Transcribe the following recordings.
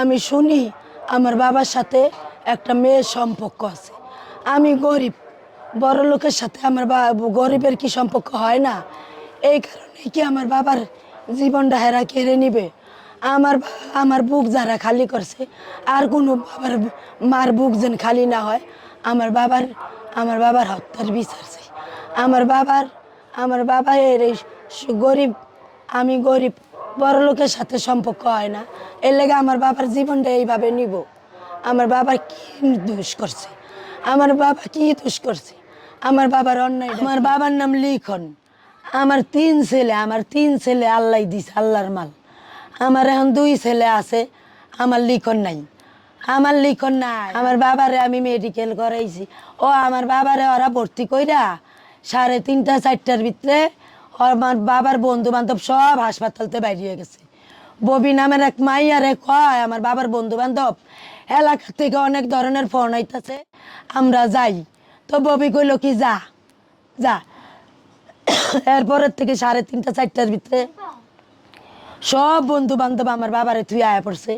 আমি শুনি আমার বাবার সাথে একটা মেয়ের সম্পর্ক আছে। আমি গরিব, বড় লোকের সাথে আমার বা, গরিবের কি সম্পর্ক হয় না? এই কারণে কি আমার বাবার জীবনটা হেরা কেড়ে নিবে? আমার আমার বুক যারা খালি করছে, আর কোনো বাবার মার বুক যেন খালি না হয়, আমার বাবার আমার বাবার হত্যার বিচার চাই। আমার বাবার, আমার বাবা এর গরিব, আমি গরিব বড় লোকের সাথে সম্পর্ক হয় না। এর লেগে আমার বাবার জীবনটা এইভাবে নিব। আমার বাবার কি দোষ করছে? আমার বাবা কি দোষ করছে? আমার বাবার অন্যায় আমার বাবার নাম লিখন। আমার তিন ছেলে আমার তিন ছেলে আল্লাহ দিছে আল্লাহর মাল। আমার এখন দুই ছেলে আছে আমার লিখন নাই। আমার লিখন নাই। আমার বাবারে আমি মেডিকেল করাইছি। ও আমার বাবারে ওরা ভর্তি কইরা সাড়ে তিনটা চারটার ভিতরে আমার বাবার বন্ধু বান্ধব সব হাসপাতালতে বাইরিয়ে গেছে। ববি নামের এক মাইয়ারে কয়, আমার বাবার বন্ধু বান্ধব এলাকা থেকে অনেক ধরনের ফোন আইতাছে, আমরা যাই। তো ববি কইল কি, যা যা। এরপরের থেকে সাড়ে তিনটা, চারটার ভিতরে সব বন্ধু বান্ধব আমার বাবারে তুই আয়া পড়ছে।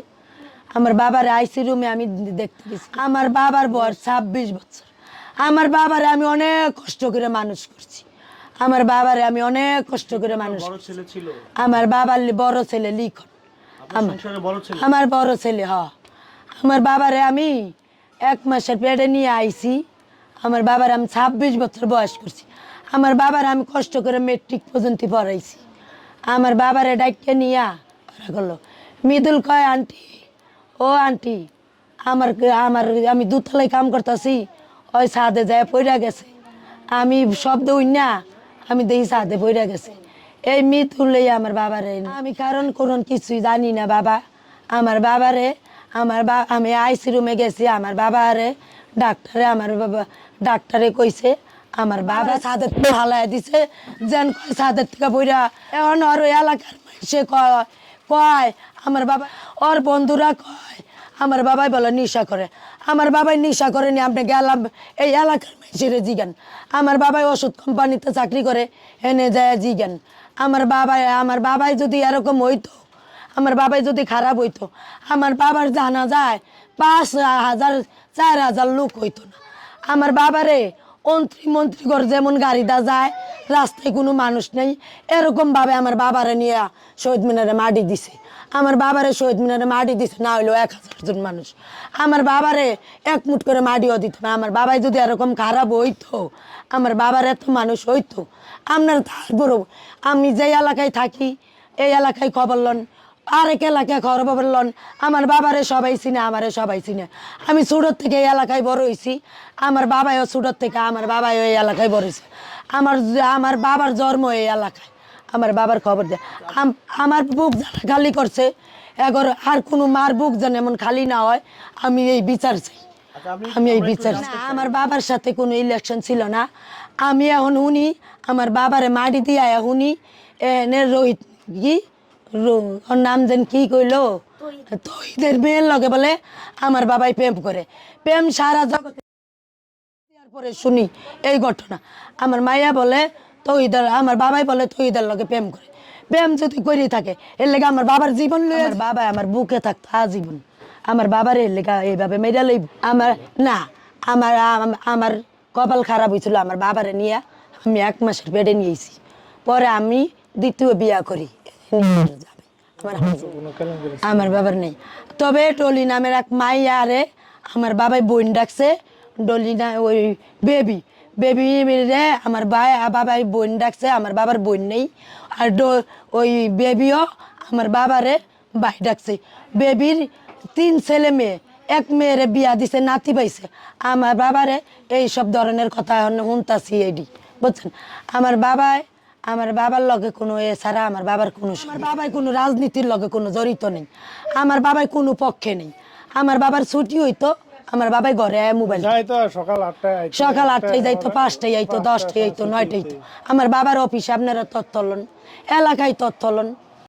আমার বাবারে আইসি রুমে আমি দেখতে গেছি। আমার বাবার বয়স ছাব্বিশ বছর। আমার বাবারে আমি অনেক কষ্ট করে মানুষ করছি। আমার বাবারে আমি অনেক কষ্ট করে মানুষ আমার বাবার বড় ছেলে লিখন। আমার বড় ছেলে? আমার বড় ছেলে হ আমার বাবারে আমি এক মাসের পেটে নিয়ে আইছি। আমার বাবার আমি ছাব্বিশ বছর বয়স করছি। আমার বাবার আমি কষ্ট করে মেট্রিক পর্যন্ত পড়াইছি। আমার বাবারে ডাইকে নিয়া ওরা করল মৃদুল কয় আন্টি ও আন্টি আমার আমার আমি দুতলায় কাম করতেছি ওই ছাদে যায় পইরা গেছে। আমি শব্দ না আমি দেখি সাথে বইরা গেছে। এই মিতুলেই আমার বাবারে আমি কারণ কোন কিছুই জানি না বাবা। আমার বাবারে, আমার বা, আমি আইসি রুমে গেছি, আমার বাবা বাবারে, ডাক্তারে, আমার বাবা, ডাক্তারে কইছে, আমার বাবা ছাদের থেকে হালাই দিছে, যেন কয় ছাদের থেকে বইরা। এখন ওই এলাকার সে কয় কয়, আমার বাবা, ওর বন্ধুরা কয় আমার বাবাই বলে নিশা করে। আমার বাবাই নিশা করে নি আপনি গেলাম এই এলাকার মানুষের জিগান। আমার বাবাই ওষুধ কোম্পানিতে চাকরি করে, এনে যায় জিগান। আমার বাবাই আমার বাবাই যদি এরকম হইতো, আমার বাবাই যদি খারাপ হইতো, আমার বাবার জানা যায় পাঁচ হাজার, চার হাজার লোক হইতো না। আমার বাবারে মন্ত্রী মন্ত্রী ঘর যেমন গাড়িটা যায়, রাস্তায় কোনো মানুষ নেই এরকম ভাবে আমার বাবারে নিয়ে শহীদ মিনারে মাটি দিছে। আমার বাবারে শহীদ মিনারে মাটি দিছে, না হইলেও এক হাজার জন মানুষ। আমার বাবারে এক মুঠ করে মাটিও দিত না। আমার বাবাই যদি এরকম খারাপ হইতো, আমার বাবার এত মানুষ হইতো, আপনার তারপরেও আমি যে এলাকায় থাকি, এই এলাকায় খবর লন আরেক এলাকায় খবর লন। আমার বাবারে সবাই চিনে আমারে সবাই চিনে। আমি সুরত থেকে এই এলাকায় বড় হয়েছি আমার বাবাইও সুরত থেকে আমার বাবাই এই এলাকায় বড় হয়েছে আমার আমার বাবার জন্ম এই এলাকায়। আমার বাবার খবর দেয় আম- আমার বুক খালি করছে এগর আর কোনো মার বুক যেন এমন খালি না হয় আমি এই বিচার চাই। আচ্ছা, আমি এই বিচার চাই। আমার বাবার সাথে কোনো ইলেকশন ছিল না। আমি এখন উনি আমার বাবারে মাটি দিয়া উনি এনে রোহিত কি রো- ওর নাম যেন কি কইলো? তহিদের। মেয়ের লগে বলে আমার বাবাই প্রেম করে। প্রেম সারা জগতে পরে শুনি এই ঘটনা। আমার মাইয়া বলে তহিদার আমার বাবাই বলে তহিদার লগে প্রেম করে। প্রেম যদি করি থাকে এর লেগে আমার বাবার জীবন লয়ে আমার বাবা আমার বুকে থাকতো আজীবন আমার বাবার এর লেগা এইভাবে মেয়েরা লইব। আমার না আমার আম- আমার কপাল খারাপ হয়েছিল আমার বাবারে নিয়ে আমি এক মাসের পেটে নিয়েছি পরে আমি দ্বিতীয় বিয়া করি। আমার বাবার নেই। তবে টলি নামের এক মাইয়া আরে আমার বাবাই বোন ডাকছে। ডলি না, ওই বেবি। বেবি রে আমার ভাই বাবাই বোন ডাকছে, আমার বাবার বোন নেই। আর ওই বেবিও আমার বাবারে ভাই ডাকছে। বেবির তিন ছেলে মেয়ে, এক মেয়েরে বিয়া দিছে, নাতি পাইছে। আমার বাবারে এই সব ধরনের কথা শুনতাছি এডি, বুঝছেন? আমার বাবাই আমার বাবার লগে কোনো ছাড়া আমার বাবার কোনো আমার বাবাই কোনো রাজনীতির লগে কোনো জড়িত নেই। আমার বাবাই কোনো পক্ষে নেই। আমার বাবার ছুটি হইতো আমার বাবাই ঘরে আয় মোবাইল সকাল আটটায় আইতো। সকাল আটটায় যাইতো পাঁচটায় আইতো দশটায় আইতো নয়টায় আইতো। আমার বাবার অফিসে আপনারা তথ্য লন এলাকায় তথ্য লন।